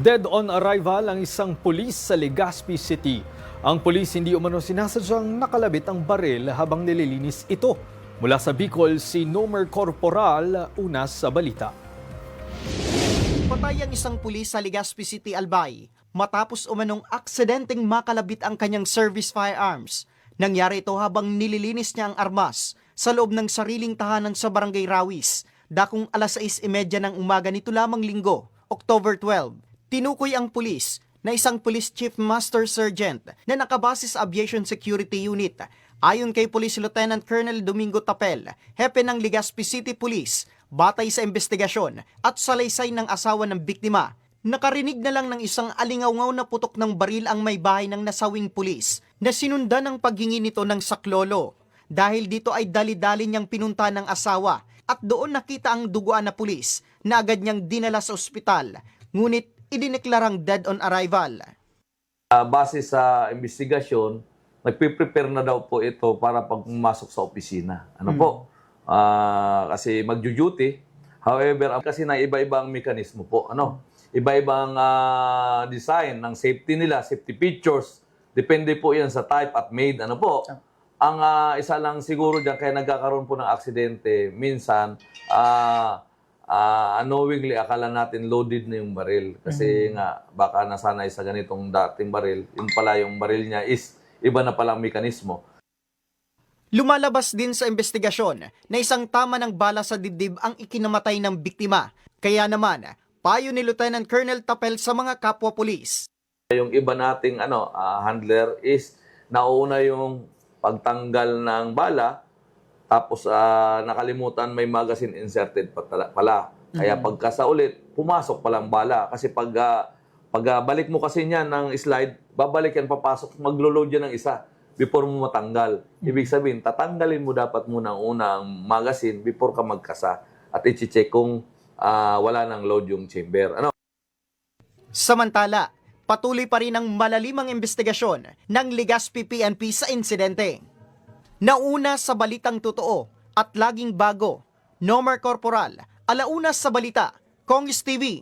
Dead on arrival ang isang pulis sa Legazpi City. Ang pulis hindi umano sinasadyang nakalabit ang baril habang nililinis ito. Mula sa Bicol, si Nomer Corporal, unas sa balita. Patay ang isang pulis sa Legazpi City, Albay matapos umanong aksidenteng makalabit ang kanyang service firearms. Nangyari ito habang nililinis niya ang armas sa loob ng sariling tahanan sa Barangay Rawis, dakong alas 6.30 ng umaga nito lamang linggo, October 12. Tinukoy ang pulis na isang Police Chief Master Sergeant na nakabase sa Aviation Security Unit. Ayon kay Police Lieutenant Colonel Domingo Tapel, hepe ng Legazpi City Police, batay sa investigasyon at salaysay ng asawa ng biktima, nakarinig na lang ng isang alingaw na putok ng baril ang may bahay ng nasawing pulis na sinundan ng paghingi nito ng saklolo. Dahil dito ay dali-dali niyang pinunta ng asawa at doon nakita ang duguan na pulis na agad niyang dinala sa ospital. Ngunit idineklarang dead on arrival. Ah, base sa investigasyon, nagpe-prepare na daw po ito para pag pumasok sa opisina. Ano po? Ah, kasi magjo-duty. However, kasi na iba-iba ang mekanismo po. Ano? Iba-ibang ah, design ng safety nila, safety features. Depende po 'yan sa type at made. Ano po? Ang ah, isa lang siguro diyan kaya nagkakaroon po ng aksidente minsan ah ah, unknowingly akala natin loaded na yung baril kasi nga baka nasanay sa ganitong dating baril yung pala yung baril niya is iba na palang mekanismo Lumalabas din sa investigasyon na isang tama ng bala sa dibdib ang ikinamatay ng biktima. Kaya naman, payo ni Lieutenant Colonel Tapel sa mga kapwa pulis. yung iba nating ano ah, handler is nauna yung pagtanggal ng bala tapos ah, nakalimutan may magazine inserted pala. Kaya pagka sa ulit pumasok palang bala. Kasi pag ah, pag ah, balik mo kasi niyan ng slide babalik yan papasok maglo-load yan ng isa before mo matanggal. Ibig sabihin tatanggalin mo dapat muna ang unang magazine before ka magkasa at i-check kung ah, wala nang load yung chamber. Ano? Samantala, patuloy pa rin ang malalimang investigasyon ng Legazpi PNP sa insidente. Nauna sa balitang totoo at laging bago, Nomer Corporal, alauna sa balita, Kongis TV.